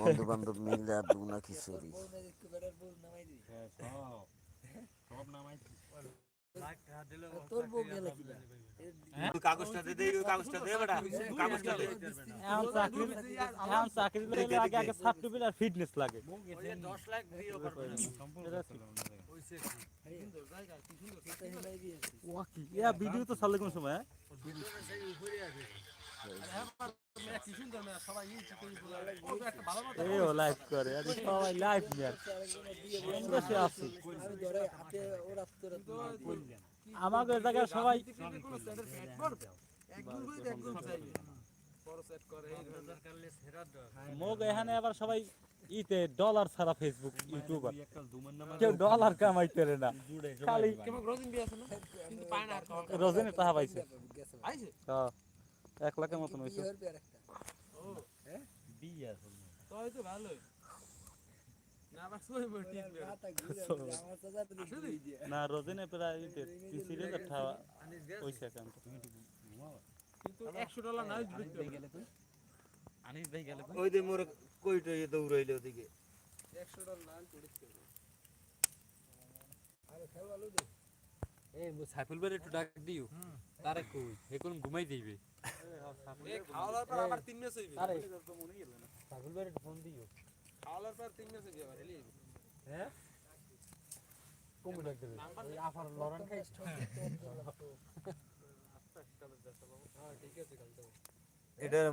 বন্ধু বান্ধব মিলে আর দুনা খিচুড়ি হ্যাঁ, ফিটনেস লাগে। ভিডিও তো চালে কোন সময় হ্যাঁ? লাইভ করে আরে সবাই লাইভ নিয়ে বসে আছি আমাকে জায়গায় সবাই মোক এখানে আবার সবাই ইতে ডলার ছাড়া ফেসবুক ইউটিউবার কেউ ডলার কামাইতে না। খালি রোজিন তাহা পাইছে। হ্যাঁ, এক লাখের মতন হয়েছে না রজনী প্রায় হাজার টাকা হয়েছে অ্যাকাউন্ট কিন্তু 100 ডলার না দিতে আনিস ভাই গেলে ওই যে মোর কইটা দৌড়াইলে ওদিকে। 100 ডলার না আরে খেলো আলু দে। এই মু সাইফুল ভাই একটু ডাক দিও তারে কই এখন ঘুমাই দিবে এ খাওয়ার পর আবার তিন ম্যাচ হইবে আরে সাইফুল ভাই ফোন দিও খাওয়ার পর তিন ম্যাচ হইবে আবার হেলি হ্যাঁ কোন ডাক দেবে ওই আফার লরন খাই হ্যাঁ ঠিক আছে কালকে এটা